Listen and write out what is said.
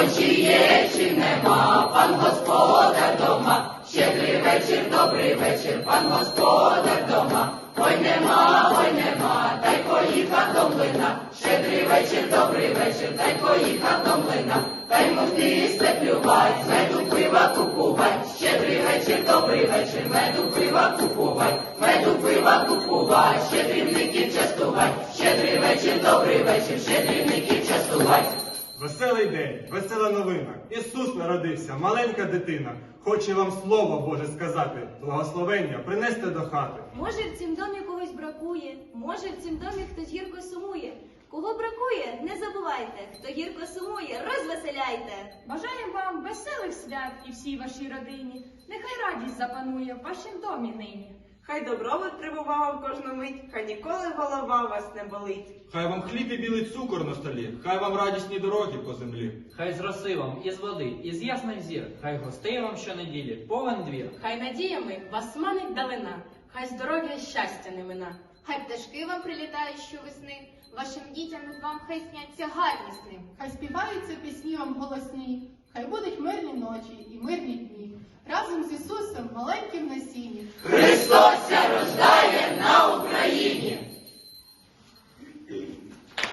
Ой, чи є, чи нема, пан господар дома. Щедрий вечір, добрий вечір, пан господар дома. Ой, нема, ой, нема, дай поїхав до млина. Щедрий вечір, добрий вечір, дай поїхав до млина. Дай муки степлювай, меду пива купувай. Щедрий вечір, добрий вечір, меду пива купувай. Меду пива купувай, щедрівників частувай. Щедрий вечір, добрий вечір, щедрівників частувай. Веселий день, весела новина. Ісус народився, маленька дитина. Хоче вам слово Боже сказати, благословення принести до хати. Може, в цім домі когось бракує, може, в цім домі хтось гірко сумує. Кого бракує, не забувайте, хто гірко сумує, розвеселяйте. Бажаємо вам веселих свят і всій вашій родині. Нехай радість запанує в вашім домі нині. Хай добробут прибував кожну мить, хай ніколи голова вас не болить. Хай вам хліб і білий цукор на столі, хай вам радісні дороги по землі. Хай з роси вам із води, із ясних зір, хай гостей вам щонеділі, повен двір. Хай надіями вас манить далина, хай здоров'я і щастя не мина. Хай пташки вам прилітають щовесни, вашим дітям і вам хай сняться гарні сни. Хай співаються пісні вам голосні, хай будуть мирні ночі і мирні дні. Разом з Ісусом маленьким на сіні.